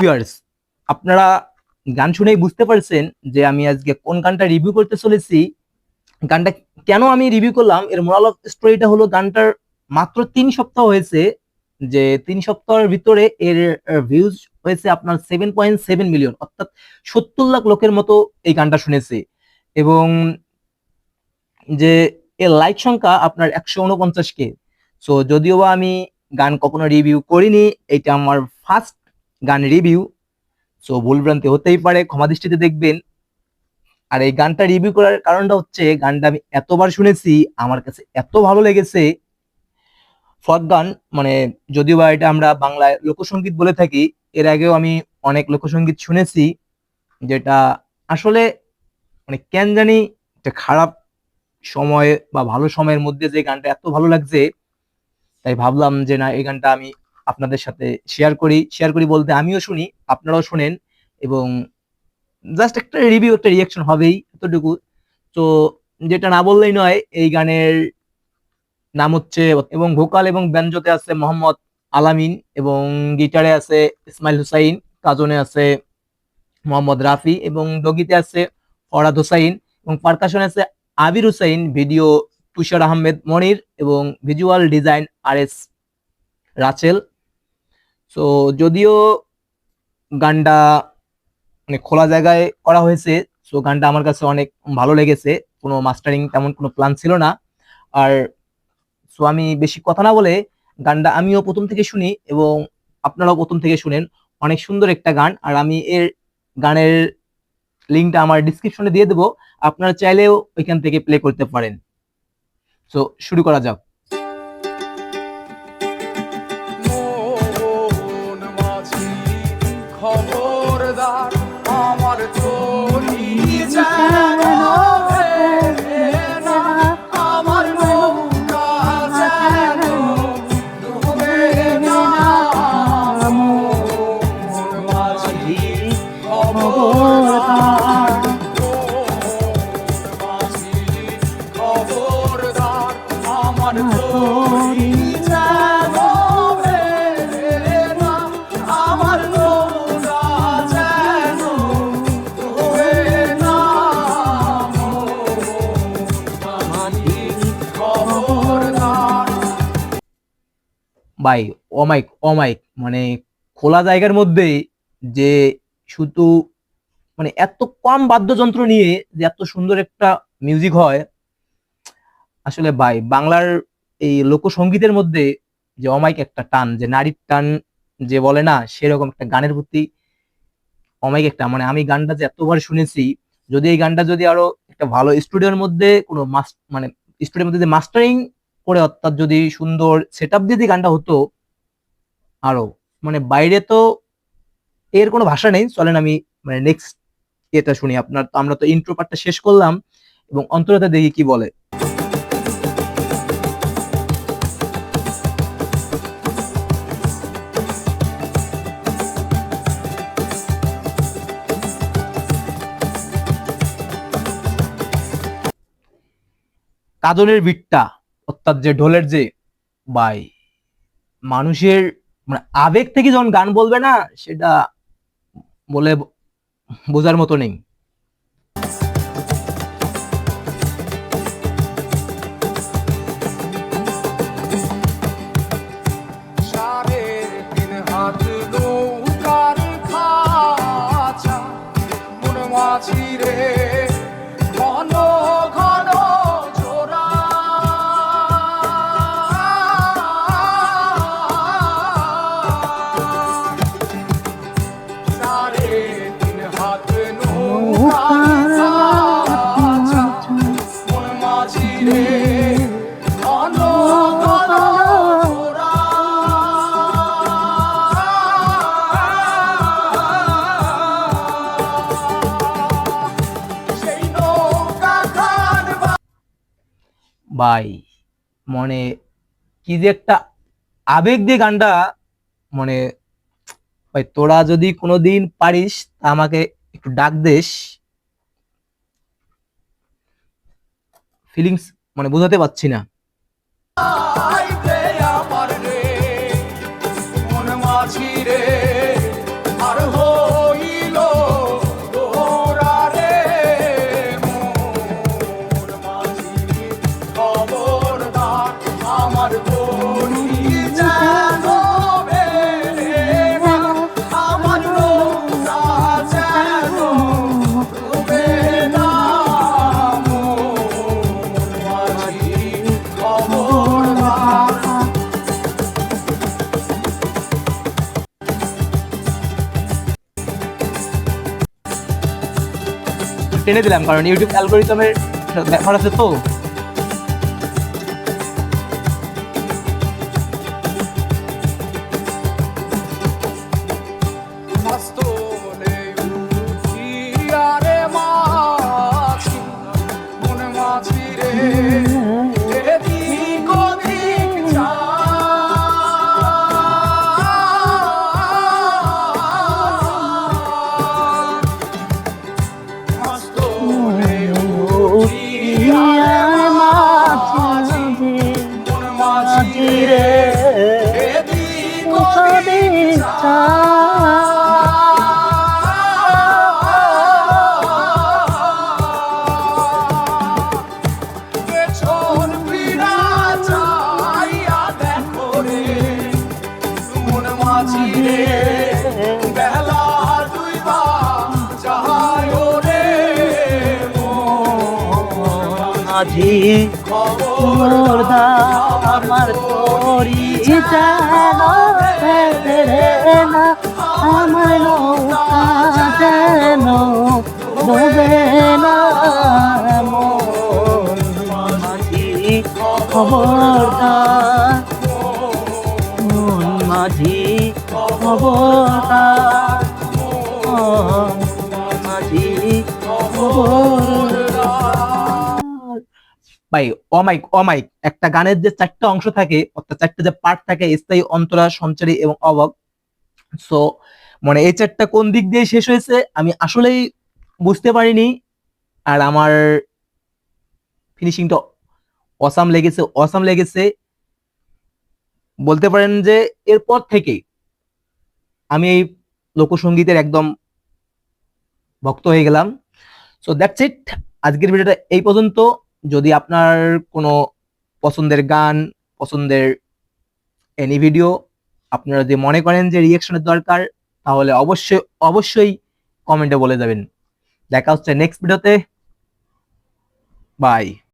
Viewers আপনারা গান শুনেই বুঝতে পারছেন যে আমি আজকে কোন গানটা রিভিউ করতে চলেছি। গানটা কেন আমি রিভিউ করলাম? এর মোরাল অফ স্টোরিটা হলো গানটার মাত্র তিন সপ্তাহ হয়েছে, যে তিন সপ্তাহের ভিতরে এর ভিউজ হয়েছে আপনার সেভেন পয়েন্ট সেভেন মিলিয়ন অর্থাৎ সত্তর লাখ লোকের মতো এই গানটা শুনেছে। এবং যে এর লাইক সংখ্যা আপনার একশো উনপঞ্চাশ কে। সো যদিও বা আমি গান কখনো রিভিউ করিনি, এটা আমার ফার্স্ট গান রিভিউ সো ভুলভ্রান্তি হতেই পারে, ক্ষমা দৃষ্টিতে দেখবেন। আর এই গানটা রিভিউ করার কারণটা হচ্ছে, গানটা আমি এতবার শুনেছি, আমার কাছে এত ভালো লেগেছে। ফক গান মানে যদিও বা এটা আমরা বাংলায় লোকসঙ্গীত বলে থাকি, এর আগেও আমি অনেক লোকসঙ্গীত শুনেছি, যেটা আসলে মানে কেন জানি একটা খারাপ সময় বা ভালো সময়ের মধ্যে যে গানটা এত ভালো লাগছে, তাই ভাবলাম যে না, এই গানটা আমি আপনাদের সাথে শেয়ার করি শেয়ার করি বলতে আমিও শুনি, আপনারাও শুনেন এবং জাস্ট একটা রিভিউ একটা রিয়াকশন হবেই এতটুকু। তো যেটা না বললেই নয়, এই গানের নাম হচ্ছে এবং ভোকাল এবং ব্যঞ্জতে আছে মোহাম্মদ আলামিন এবং গিটারে আছে ইসমাইল হুসাইন, কাজনে আছে মোহাম্মদ রাফি এবং ডগিতে আছে ফরাদ হুসাইন এবং পারকাশনে আছে আবির হুসাইন, ভিডিও তুষার আহমেদ মনির এবং ভিজুয়াল ডিজাইন আর এস রাচেল। সো যদিও গানটা মানে খোলা জায়গায় করা হয়েছে সো গানটা আমার কাছে অনেক ভালো লেগেছে। কোনো মাস্টারিং তেমন কোনো প্ল্যান ছিল না। আর সো আমি বেশি কথা না বলে গানটা আমিও প্রথম থেকে শুনি এবং আপনারাও প্রথম থেকে শুনেন। অনেক সুন্দর একটা গান। আর আমি এর গানের লিঙ্কটা আমার ডিসক্রিপশনে দিয়ে দেবো। আপনারা চাইলেও ওইখান থেকে প্লে করতে পারেন। সো শুরু করা যাক। বাই অমাইক অমাইক মানে খোলা জায়গার মধ্যে যে শুধু মানে এত কম বাদ্যযন্ত্র নিয়ে যে এত সুন্দর একটা মিউজিক হয়, আসলে ভাই বাংলার এই লোকসঙ্গীতের মধ্যে যে অমাইক একটা টান, যে নারীর টান যে বলে না, সেরকম একটা গানের প্রতি অমাইক একটা মানে আমি গানটা যে এতবার শুনেছি, যদি এই গানটা যদি আরও একটা ভালো স্টুডিওর মধ্যে কোনো মাস মানে স্টুডিওর মধ্যে যে মাস্টারিং করে অর্থাৎ যদি সুন্দর সেট আপ দিয়ে গানটা হতো, আরও। মানে বাইরে তো এর কোনো ভাষা নেই। চলেন আমি মানে নেক্সট এটা শুনি। আপনার আমরা তো ইন্ট্রো পার্টটা শেষ করলাম এবং অন্তরতা দেখি কি বলে। কাজলের বিটটা অর্থাৎ যে ঢোলের যে বাই, মানুষের মানে আবেগ থেকে যখন গান বলবে না, সেটা বলে বোঝার মতো নেই। সাড়ে বাই। মানে কি যে একটা আবেগ দিয়ে গানটা মানে ভাই, তোরা যদি কোনোদিন পারিস, তা আমাকে একটু ডাক দেশ ফিলিংস মানে বোঝাতে পারছি না। টেনে দিলাম কারণ ইউটিউব অ্যালগোরিদমের ব্যাপার আছে তো। মাঝি খবর মোরদা আমার তরি যেন রে না আমার নৌকা যেন মাঝি, খবরদার মাঝি, খবরদার ভাই অমাইক অমাইক একটা গানের যে চারটা অংশ থাকে, অর্থাৎ চারটা যে পার্ট থাকে, স্থায়ী, অন্তরা, সঞ্চারী এবং অবক। সো মানে এই চারটা কোন দিক দিয়ে শেষ হয়েছে, আমি আসলেই বুঝতে পারিনি। আর আমার ফিনিশিংটা অসাম লেগেছে অসাম লেগেছে। বলতে পারেন যে, এরপর থেকে আমি এই লোকসঙ্গীতের একদম ভক্ত হয়ে গেলাম। সো দ্যাটস ইট আজকের ভিডিওটা এই পর্যন্ত। যদি আপনার কোনো পছন্দের গান, পছন্দের এনি ভিডিও আপনারা যদি মনে করেন যে রিয়েকশনের দরকার, তাহলে অবশ্যই অবশ্যই কমেন্টে বলে দেবেন দেখা হচ্ছে নেক্সট ভিডিওতে বাই